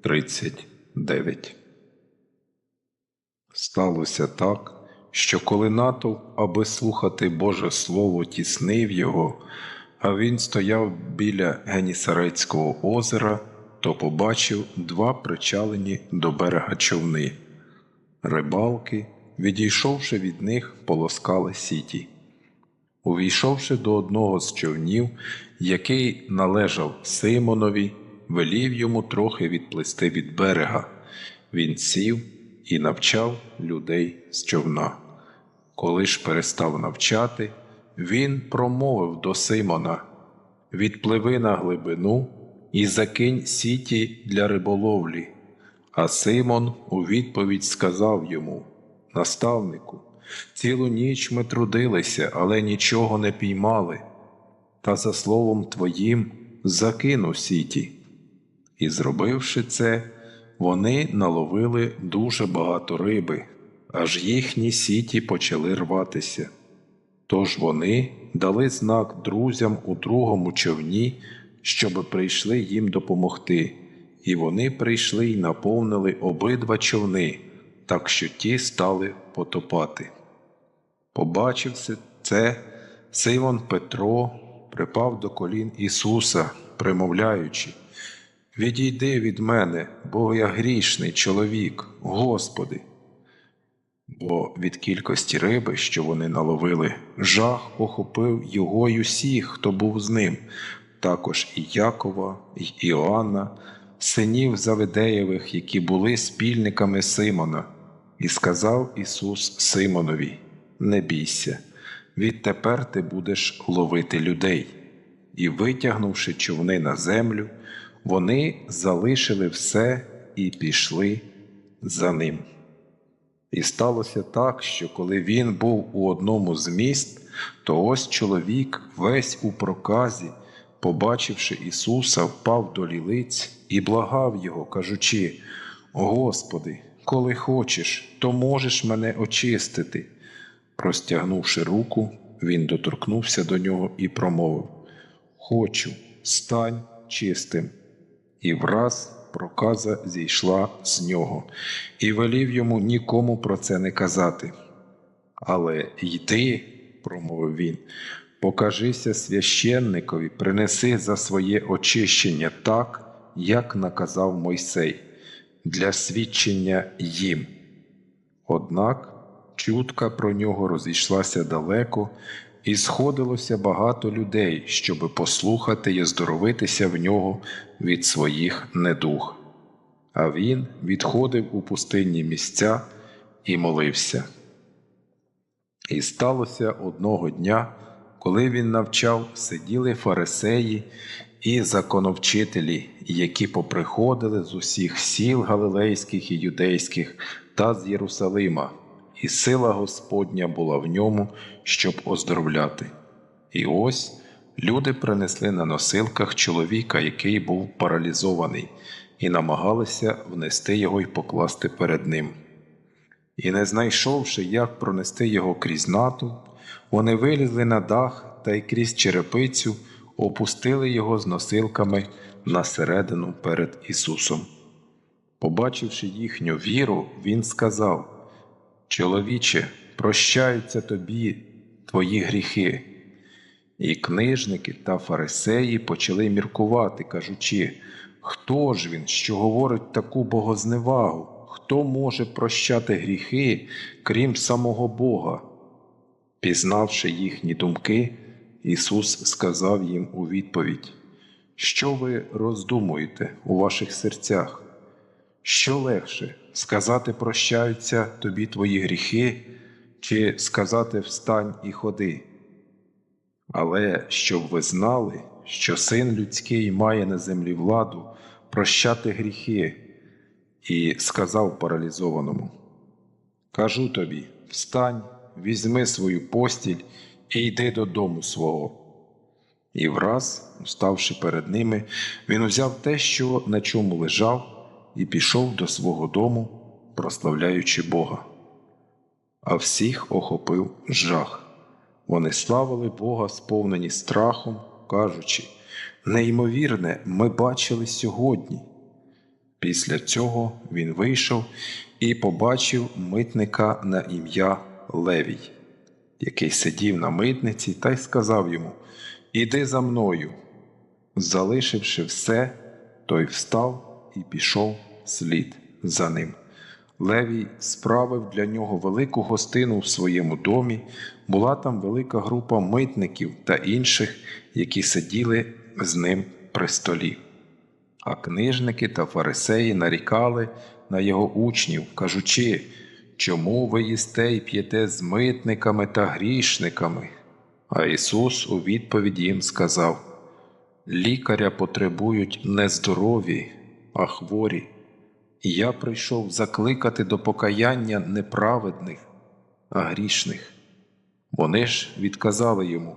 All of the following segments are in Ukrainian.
39. Сталося так, що коли натовп, аби слухати Боже Слово, тіснив його, а він стояв біля Генісарецького озера, то побачив два причалені до берега човни. Рибалки, відійшовши від них, полоскали сіті. Увійшовши до одного з човнів, який належав Симонові, велів йому трохи відплисти від берега. Він сів і навчав людей з човна. Коли ж перестав навчати, він промовив до Симона: Відпливи на глибину і закинь сіті для риболовлі. А Симон у відповідь сказав йому: Наставнику, цілу ніч ми трудилися, але нічого не піймали. Та за словом твоїм закину сіті. І, зробивши це, вони наловили дуже багато риби, аж їхні сіті почали рватися. Тож вони дали знак друзям у другому човні, щоб прийшли їм допомогти, і вони прийшли й наповнили обидва човни, так що ті стали потопати. Побачивши це, Симон Петро припав до колін Ісуса, примовляючи, Відійди від мене, бо я грішний чоловік, Господи. Бо від кількості риби, що вони наловили, жах охопив його й усіх, хто був з ним, також і Якова, і Іоанна, синів Завидеєвих, які були спільниками Симона, і сказав Ісус Симонові: Не бійся, відтепер ти будеш ловити людей. І, витягнувши човни на землю, вони залишили все і пішли за ним. І сталося так, що коли він був у одному з міст, то ось чоловік, весь у проказі, побачивши Ісуса, впав до лілиць і благав його, кажучи: Господи, коли хочеш, то можеш мене очистити. Простягнувши руку, він доторкнувся до нього і промовив: Хочу, стань чистим. І враз проказа зійшла з нього, і велів йому нікому про це не казати. Але йди, промовив він, покажися священникові, принеси за своє очищення так, як наказав Мойсей, для свідчення їм. Однак чутка про нього розійшлася далеко, і сходилося багато людей, щоби послухати і здоровитися в нього від своїх недуг. А він відходив у пустинні місця і молився. І сталося одного дня, коли він навчав, сиділи фарисеї і законовчителі, які поприходили з усіх сіл галилейських і юдейських та з Єрусалима, і сила Господня була в ньому, щоб оздоровляти. І ось люди принесли на носилках чоловіка, який був паралізований, і намагалися внести його й покласти перед ним. І, не знайшовши, як пронести його крізь натовп, вони вилізли на дах та й крізь черепицю опустили його з носилками на середину перед Ісусом. Побачивши їхню віру, Він сказав: Чоловіче, прощаються тобі твої гріхи. І книжники та фарисеї почали міркувати, кажучи, хто ж він, що говорить таку богозневагу? Хто може прощати гріхи, крім самого Бога? Пізнавши їхні думки, Ісус сказав їм у відповідь: Що ви роздумуєте у ваших серцях? Що легше сказати прощаються тобі твої гріхи, чи сказати встань і ходи? Але щоб ви знали, що син людський має на землі владу прощати гріхи, і сказав паралізованому: Кажу тобі, встань, візьми свою постіль і йди додому свого. І враз, ставши перед ними, він узяв те, що на чому лежав, і пішов до свого дому, прославляючи Бога. А всіх охопив жах. Вони славили Бога, сповнені страхом, кажучи, неймовірне, ми бачили сьогодні. Після цього він вийшов і побачив митника на ім'я Левій, який сидів на митниці та й сказав йому Іди за мною. Залишивши все, той встав і пішов слід за ним. Левій справив для нього велику гостину в своєму домі, була там велика група митників та інших, які сиділи з ним при столі. А книжники та фарисеї нарікали на його учнів, кажучи, чому ви їсте й п'єте з митниками та грішниками? А Ісус у відповідь їм сказав: Лікаря потребують не здорові, а хворі. Я прийшов закликати до покаяння неправедних, а грішних. Вони ж відказали йому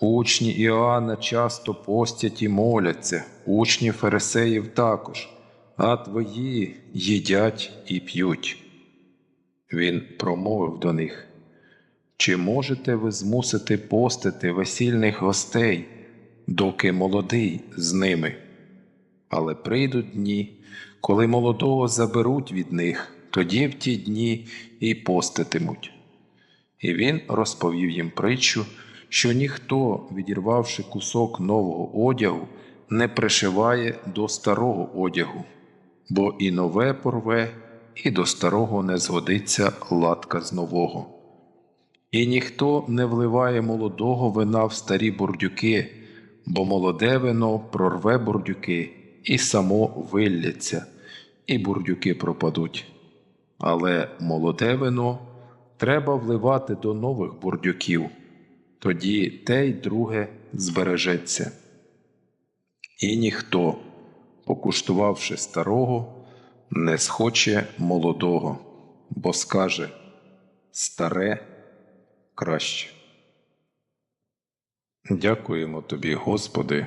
учні Іоанна часто постять і моляться, учні фарисеїв також, а твої їдять і п'ють. Він промовив до них Чи можете ви змусити постити весільних гостей, доки молодий з ними? Але прийдуть дні, коли молодого заберуть від них, тоді в ті дні і поститимуть. І він розповів їм притчу, що ніхто, відірвавши кусок нового одягу, не пришиває до старого одягу, бо і нове порве, і до старого не згодиться латка з нового. І ніхто не вливає молодого вина в старі бурдюки, бо молоде вино прорве бурдюки і само вилляться, і бурдюки пропадуть. Але молоде вино треба вливати до нових бурдюків, тоді те й друге збережеться. І ніхто, покуштувавши старого, не схоче молодого, бо скаже старе краще. Дякуємо тобі, Господи,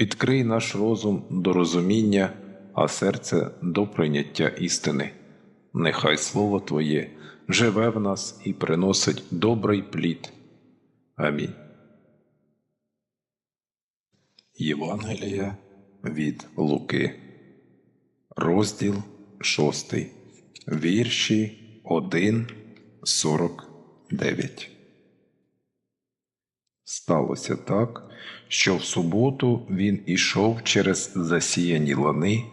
відкрий наш розум до розуміння, а серце до прийняття істини. Нехай Слово Твоє живе в нас і приносить добрий плід. Амінь. Євангелія від Луки, розділ 6, вірші 1, 49. Сталося так, що в суботу він ішов через засіяні лани,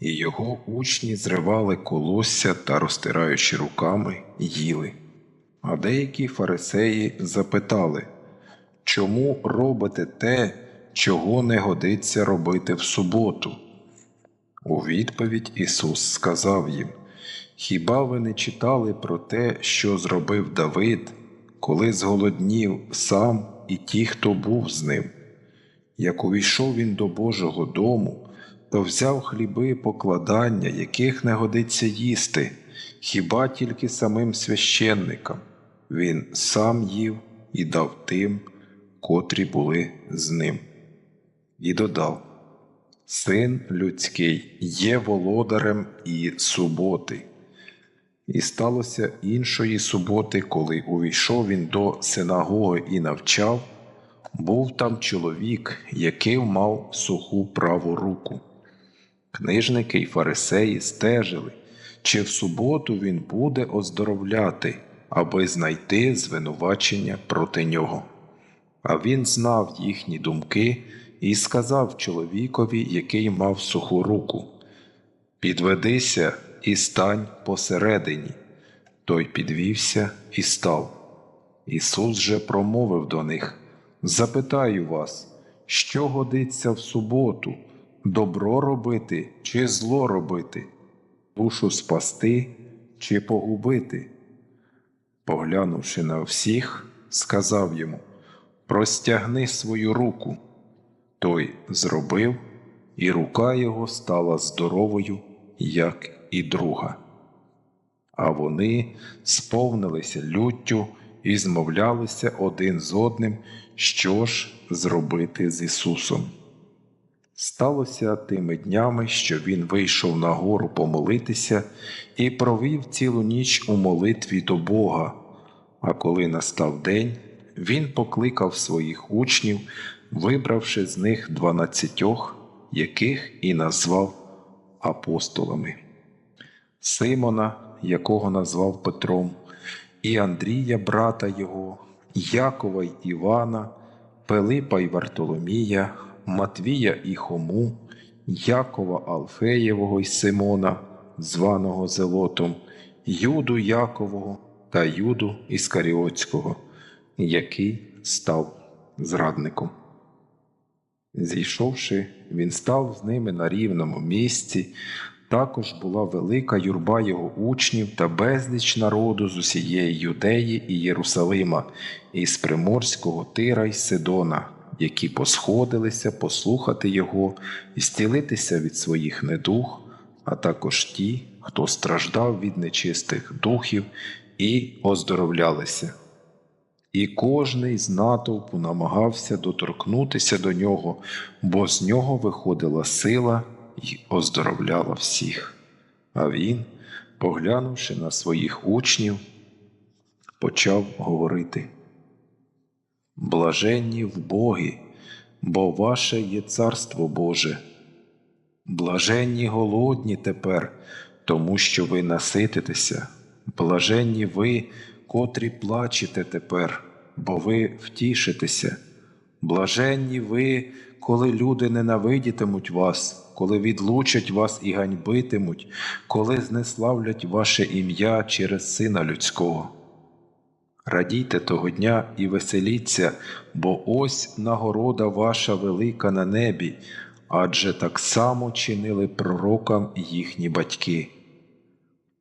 і його учні зривали колосся та, розтираючи руками, їли. А деякі фарисеї запитали, чому робите те, чого не годиться робити в суботу? У відповідь Ісус сказав їм Хіба ви не читали про те, що зробив Давид, коли зголоднів сам і ті, хто був з ним? Як увійшов він до Божого дому, то взяв хліби покладання, яких не годиться їсти, хіба тільки самим священникам. Він сам їв і дав тим, котрі були з ним. І додав Син людський є володарем і суботи. І сталося іншої суботи, коли увійшов він до синагоги і навчав, був там чоловік, який мав суху праву руку. Книжники й фарисеї стежили, чи в суботу він буде оздоровляти, аби знайти звинувачення проти нього. А він знав їхні думки і сказав чоловікові, який мав суху руку Підведися і стань посередині. Той підвівся і став. Ісус же промовив до них: Запитаю вас, що годиться в суботу, добро робити чи зло робити, душу спасти чи погубити? Поглянувши на всіх, сказав йому: Простягни свою руку. Той зробив, і рука його стала здоровою, як і друга. А вони сповнилися люттю і змовлялися один з одним, що ж зробити з Ісусом. Сталося тими днями, що він вийшов на гору помолитися і провів цілу ніч у молитві до Бога. А коли настав день, він покликав своїх учнів, вибравши з них дванадцятьох, яких і назвав апостолами. Симона, якого назвав Петром, і Андрія, брата його, Якова й Івана, Пилипа й Вартоломія, Матвія і Хому, Якова Алфеєвого й Симона, званого Зелотом, Юду Якового та Юду Іскаріотського, який став зрадником. Зійшовши, він став з ними на рівному місці. Також була велика юрба його учнів та безліч народу з усієї Юдеї і Єрусалима, і з Приморського Тира й Сидона, які посходилися послухати його і стілитися від своїх недуг, а також ті, хто страждав від нечистих духів і оздоровлялися. І кожний з натовпу намагався доторкнутися до нього, бо з нього виходила сила і оздоровляла всіх. А він, поглянувши на своїх учнів, почав говорити: Блаженні в Богі, бо ваше є Царство Боже. Блаженні голодні тепер, тому що ви насититеся, блаженні ви, котрі плачете тепер, бо ви втішитеся. Блаженні ви, коли люди ненавидітимуть вас, коли відлучать вас і ганьбитимуть, коли знеславлять ваше ім'я через Сина Людського. Радійте того дня і веселіться, бо ось нагорода ваша велика на небі, адже так само чинили пророкам їхні батьки.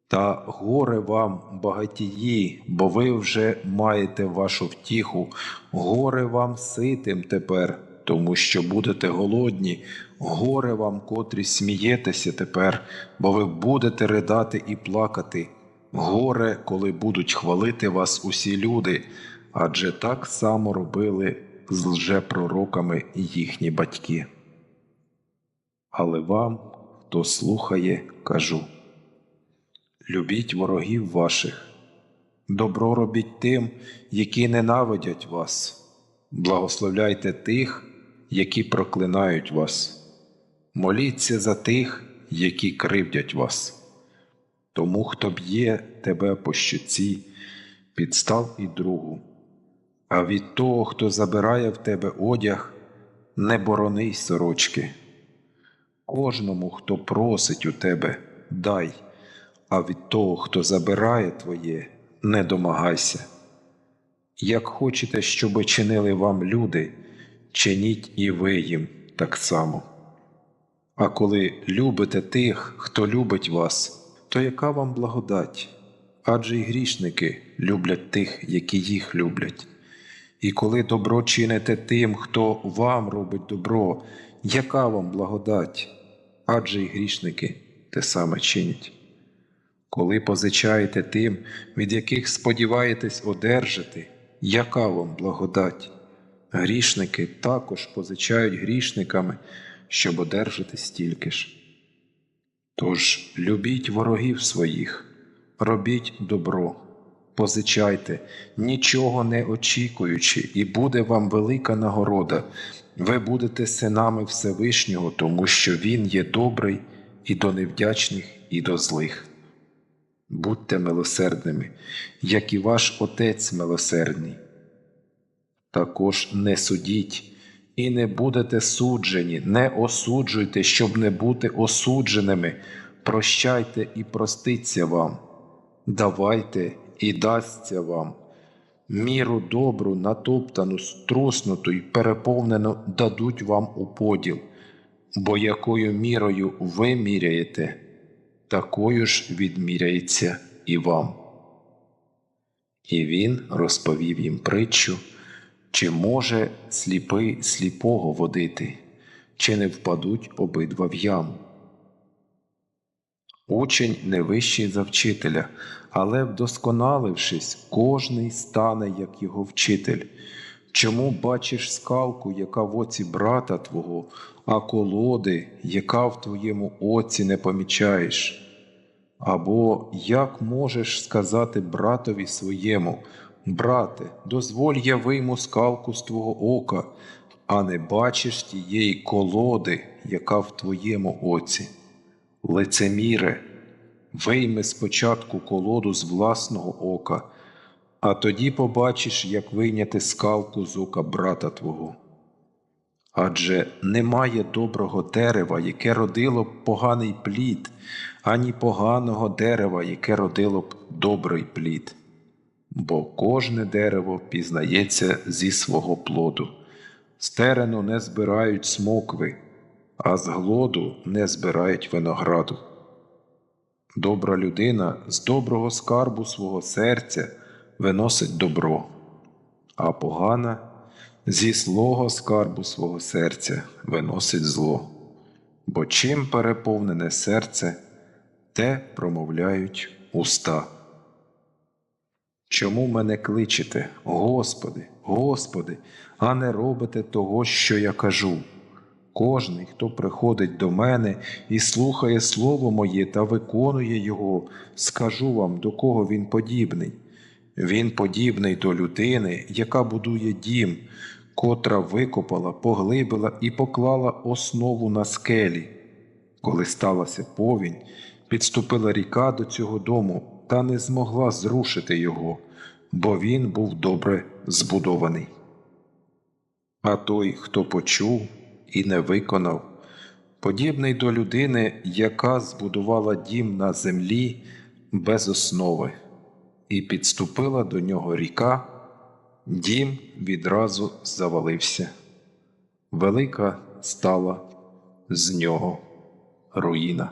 Та горе вам, багатії, бо ви вже маєте вашу втіху, горе вам ситим тепер, тому що будете голодні, горе вам, котрі смієтеся тепер, бо ви будете ридати і плакати, горе, коли будуть хвалити вас усі люди, адже так само робили з лжепророками їхні батьки. Але вам, хто слухає, кажу. Любіть ворогів ваших, добро робіть тим, які ненавидять вас, благословляйте тих, які проклинають вас, моліться за тих, які кривдять вас. Тому, хто б'є тебе по щоці, підстав і другу, а від того, хто забирає в тебе одяг, не борони сорочки. Кожному, хто просить у тебе, дай а від того, хто забирає твоє, не домагайся. Як хочете, щоб чинили вам люди, чиніть і ви їм так само. А коли любите тих, хто любить вас, то яка вам благодать? Адже й грішники люблять тих, які їх люблять. І коли добро чините тим, хто вам робить добро, яка вам благодать? Адже й грішники те саме чинять. Коли позичаєте тим, від яких сподіваєтесь одержати, яка вам благодать? Грішники також позичають грішниками, щоб одержати стільки ж. Тож любіть ворогів своїх, робіть добро, позичайте, нічого не очікуючи, і буде вам велика нагорода. Ви будете синами Всевишнього, тому що Він є добрий і до невдячних, і до злих. Будьте милосердними, як і ваш Отець милосердний. Також не судіть і не будете суджені, не осуджуйте, щоб не бути осудженими. прощайте і проститься вам, давайте і дасться вам. Міру добру, натоптану, струснуту й переповнену дадуть вам у поділ, бо якою мірою ви міряєте, такою ж відміряється і вам. І він розповів їм притчу, чи може сліпий сліпого водити, чи не впадуть обидва в яму. Учень не вищий за вчителя, але, вдосконалившись, кожний стане, як його вчитель. Чому бачиш скалку, яка в оці брата твого, а колоди, яка в твоєму оці не помічаєш? Або як можеш сказати братові своєму, брате, дозволь я вийму скалку з твого ока, а не бачиш тієї колоди, яка в твоєму оці? Лицеміре, вийми спочатку колоду з власного ока, а тоді побачиш, як вийняти скалку з ока брата твого. Адже немає доброго дерева, яке родило б поганий плід, ані поганого дерева, яке родило б добрий плід. Бо кожне дерево пізнається зі свого плоду. З терену не збирають смокви, а з глоду не збирають винограду. Добра людина з доброго скарбу свого серця виносить добро, а погана зі злого скарбу свого серця виносить зло. Бо чим переповнене серце, те промовляють уста. Чому мене кличете, Господи, Господи, а не робите того, що я кажу? Кожний, хто приходить до мене і слухає Слово моє та виконує його, скажу вам, до кого він подібний. Він подібний до людини, яка будує дім, котра викопала, поглибила і поклала основу на скелі. Коли сталася повінь, підступила ріка до цього дому та не змогла зрушити його, бо він був добре збудований. А той, хто почув і не виконав, подібний до людини, яка збудувала дім на землі без основи, і підступила до нього ріка, дім відразу завалився. Велика стала з нього руїна.